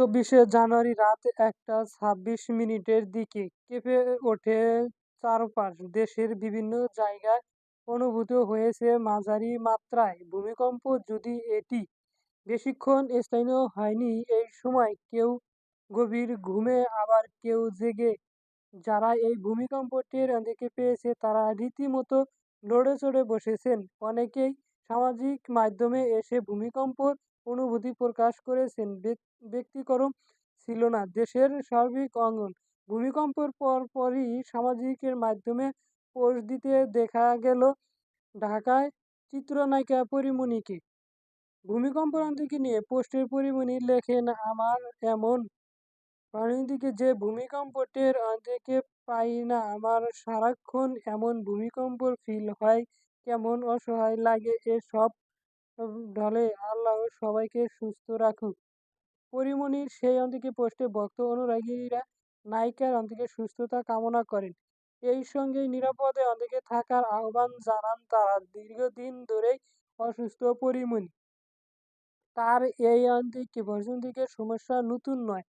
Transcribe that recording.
চব্বিশে জানুয়ারি রাত একটা ছাব্বিশ মিনিটের দিকে কেঁপে ওঠে চারপাশ। দেশের বিভিন্ন জায়গায় অনুভূত হয়েছে মাঝারি মাত্রায়। ভূমিকম্প যদি এটি বেশিক্ষণ স্থায়ী হয়নি, এই সময় কেউ গভীর ঘুমে, আবার কেউ জেগে। যারা এই ভূমিকম্প টের দেখে পেয়েছে, তারা রীতিমতো লড়ে চড়ে বসেছেন। অনেকেই সামাজিক মাধ্যমে এসে ভূমিকম্পর অনুভূতি প্রকাশ করেছেন। ব্যতিক্রম ছিল না। দেশের সার্বিক অঙ্গন। ভূমিকম্পের পরপরই সামাজিকের মাধ্যমে পোস্ট দিতে দেখা গেল ঢাকায় চিত্রনায়িকা পরীমণিকে। ভূমিকম্প অন্তিকে নিয়ে পোস্টের পরীমণি লেখেন, আমার এমন প্রাণীদিকে যে ভূমিকম্প টের অন্তিকে পাই না, আমার সারাক্ষণ এমন ভূমিকম্পর ফিল হয়। কেমন অসহায় লাগে এ সব ঢলে, আল্লাহ, সবাইকে সুস্থ রাখুক। পরিমণির সেই অন্তিকে পোস্টে ভক্ত অনুরাগীরা নায়িকার অন্তিকে সুস্থতা কামনা করেন। এই সঙ্গে নিরাপদে অন্তিকে থাকার আহ্বান জানান তারা দীর্ঘদিন ধরেই অসুস্থ পরিমণি। তার এই অন্তিকে বসন্তিকের সমস্যা নতুন নয়।